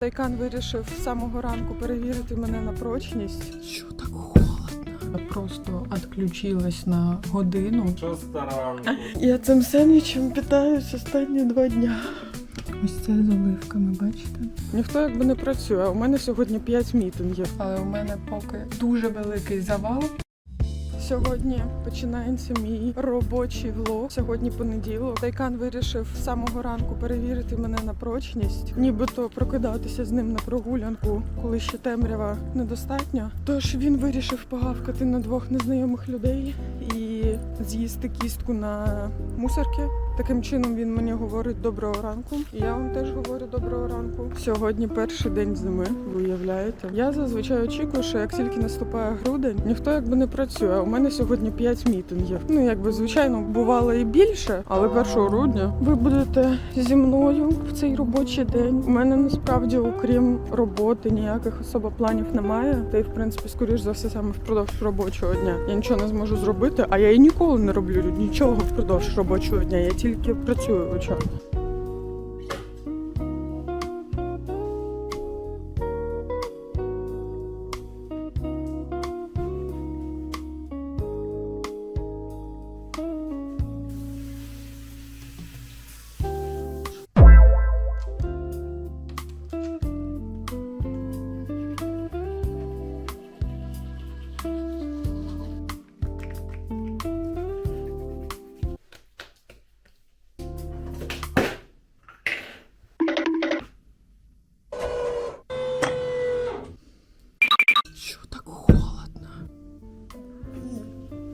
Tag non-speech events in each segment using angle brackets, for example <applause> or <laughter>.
Тайкан вирішив з самого ранку перевірити мене на прочність. Що так холодно? Просто відключилась на годину. Шоста ранку. Я цим сендвічем питаюсь останні два дня. Ось це з оливками, бачите? Ніхто якби не працює. а У мене сьогодні 5 мітингів. Але у мене поки дуже великий завал. Сьогодні починається мій робочий влог. Сьогодні понеділок. Тайкан вирішив з самого ранку перевірити мене на прочність, нібито прокидатися з ним на прогулянку, коли ще темрява недостатньо. Тож він вирішив погавкати на двох незнайомих людей і з'їсти кістку на мусорки. Таким чином він мені говорить доброго ранку. І я вам теж говорю доброго ранку. Сьогодні перший день зими. Ви уявляєте? Я зазвичай очікую, що як тільки наступає грудень, ніхто якби не працює. У мене сьогодні 5 мітингів. Ну якби звичайно бувало і більше, але 1 грудня ви будете зі мною в цей робочий день. У мене насправді, окрім роботи, ніяких особо планів немає. Та й в принципі, скоріш за все, саме впродовж робочого дня. Я нічого не зможу зробити, а я і ніколи не роблю нічого впродовж робочого дня. Я тільки працюю в Що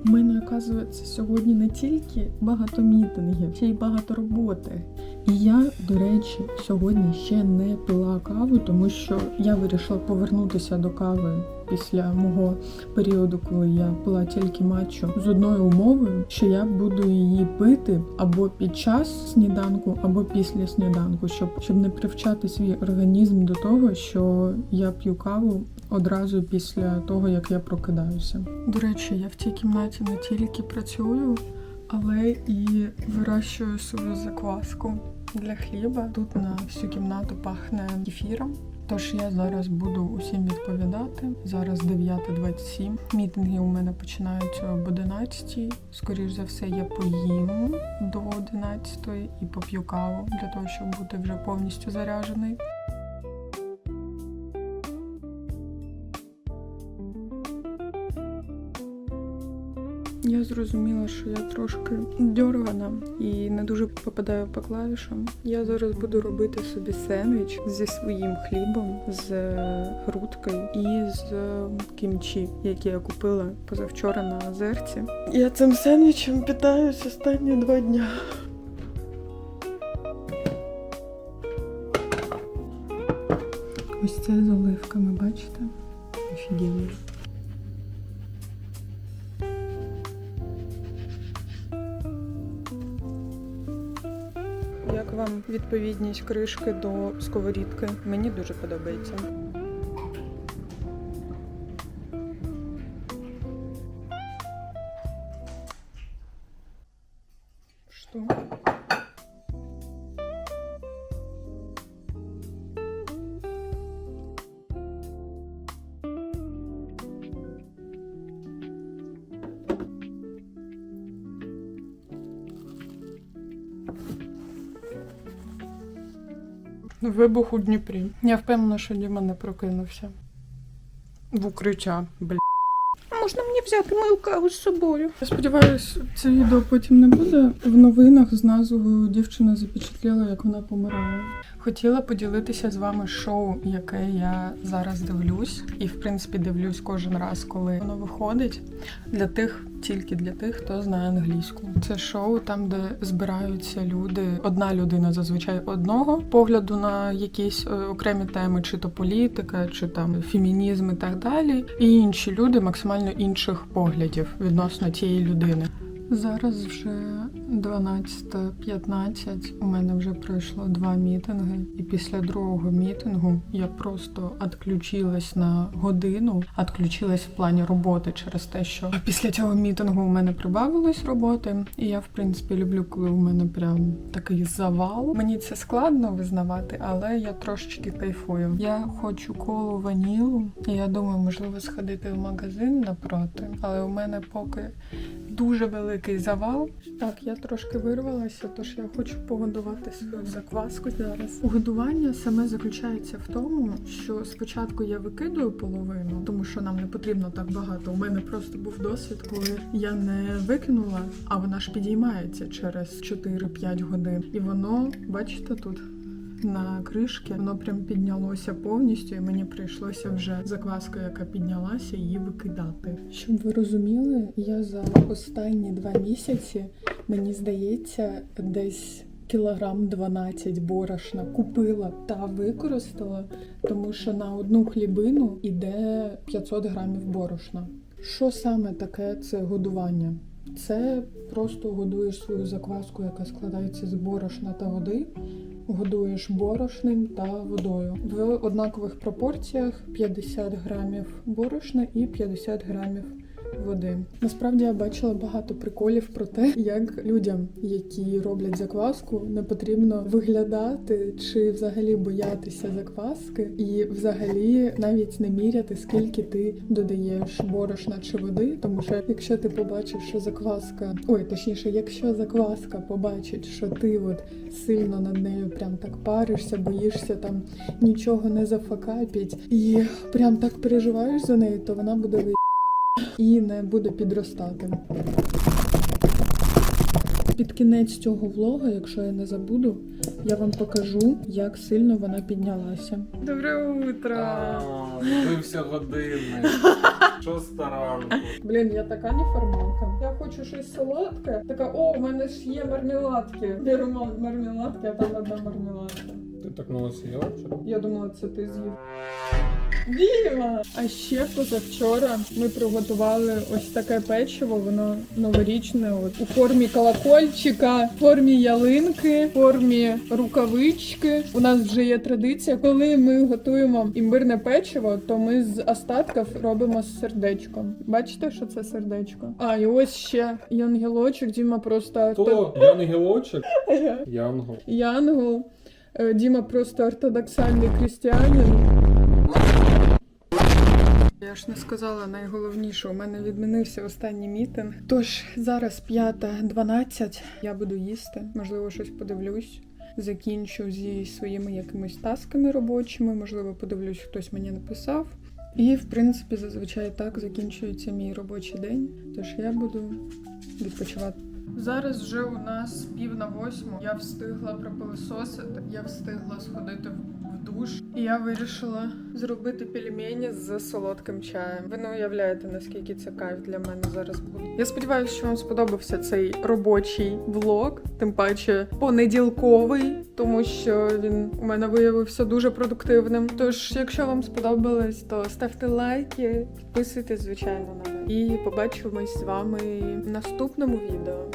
У мене, оказується, сьогодні не тільки багато мітингів, ще й багато роботи. І я, до речі, сьогодні ще не пила каву, тому що я вирішила повернутися до кави після мого періоду, коли я пила тільки матчу, з одною умовою, що я буду її пити або під час сніданку, або після сніданку, щоб, щоб не привчати свій організм до того, що я п'ю каву одразу після того, як я прокидаюся. До речі, я в цій кімнаті не тільки працюю, але і вирощую свою закваску для хліба. Тут на всю кімнату пахне кефіром. Тож я зараз буду усім відповідати. Зараз 9.27. Мітинги у мене починаються об 11. Скоріш за все, я поїм до 11 і поп'ю каву для того, щоб бути вже повністю заряджений. Я зрозуміла, що я трошки дьоргана і не дуже попадаю по клавішам. Я зараз буду робити собі сендвіч зі своїм хлібом, з грудкою і з кімчі, які я купила позавчора на озерці. Я цим сендвічем питаюсь останні два дня. Ось це з оливками, бачите? Офігенно. Як вам відповідність кришки до сковорідки? Мені дуже подобається. Вибух у Дніпрі. Я впевнена, що Діма не прокинувся. В укриття, бля. Взяти мою каву з собою? Я сподіваюся, це відео потім не буде в новинах з назвою Дівчина запечатліла, як вона помирає. Хотіла поділитися з вами шоу, яке я зараз дивлюсь, і в принципі дивлюсь кожен раз, коли воно виходить. Для тих, тільки для тих, хто знає англійську. Це шоу там, де збираються люди. Одна людина зазвичай одного погляду на якісь е, окремі теми, чи то політика, чи там фемінізм і так далі. І інші люди максимально інших поглядів відносно цієї людини. Зараз вже 12.15, у мене вже пройшло два мітинги, і після другого мітингу я просто відключилась на годину, відключилась в плані роботи через те, що після цього мітингу у мене прибавилось роботи, і я в принципі люблю, коли у мене прям такий завал. Мені це складно визнавати, але я трошечки кайфую. Я хочу колу ванілу, і я думаю, можливо, сходити в магазин напроти, але у мене поки дуже великий завал. Так, я трошки вирвалася, тож я хочу погодувати свою закваску зараз. Годування саме заключається в тому, що спочатку я викидую половину, тому що нам не потрібно так багато. У мене просто був досвід, коли я не викинула, а вона ж підіймається через 4-5 годин. І воно, бачите, тут. На кришки воно прям піднялося повністю, і мені прийшлося вже закваска, яка піднялася, її викидати. Щоб ви розуміли, я за останні два місяці, мені здається, десь кілограм 12 борошна купила та використала, тому що на одну хлібину іде 500 грамів борошна. Що саме таке це годування? Це просто годуєш свою закваску, яка складається з борошна та води. Годуєш борошним та водою. В однакових пропорціях 50 грамів борошна і 50 грамів води. Насправді я бачила багато приколів про те, як людям, які роблять закваску, не потрібно виглядати чи взагалі боятися закваски, і взагалі навіть не міряти, скільки ти додаєш борошна чи води. Тому що якщо ти побачиш, що закваска, ой, точніше, якщо закваска побачить, що ти от сильно над нею прям так паришся, боїшся там нічого не зафакапіть, і прям так переживаєш за неї, то вона буде ви і не буде підростати. Під кінець цього влога, якщо я не забуду, я вам покажу, як сильно вона піднялася. Добре утро! Збився годинник. Шоста ранку. Блін, я така неформалка. Я хочу щось солодке. Така, о, у мене ж є мармеладки. Беру мар- мармеладки, а там одна мармеладка. Ти так мало з'їла вчора? Я думала, це ти з'їв. Діма! А ще позавчора ми приготували ось таке печиво, воно новорічне, от у формі колокольчика, в формі ялинки, в формі рукавички. У нас вже є традиція. Коли ми готуємо імбирне печиво, то ми з остатків робимо з сердечком. Бачите, що це сердечко? А, і ось ще янгелочок. Діма просто То Янгелочок? <laughs> Янгол. Янгол. Е, Діма просто ортодоксальний християнин. Я ж не сказала найголовніше, у мене відмінився останній мітинг. Тож зараз 5.12, я буду їсти, можливо, щось подивлюсь. Закінчу зі своїми якимись тасками робочими, можливо, подивлюсь, хтось мені написав. І, в принципі, зазвичай так закінчується мій робочий день. Тож я буду відпочивати. Зараз вже у нас пів на восьму. Я встигла пропилисосити, я встигла сходити в душ, і я вирішила зробити пельмені з солодким чаєм. Ви не уявляєте, наскільки це кайф для мене зараз буде. Я сподіваюся, що вам сподобався цей робочий влог, тим паче понеділковий, тому що він у мене виявився дуже продуктивним. Тож, якщо вам сподобалось, то ставте лайки, підписуйтесь, звичайно, на. І побачимось з вами в наступному відео.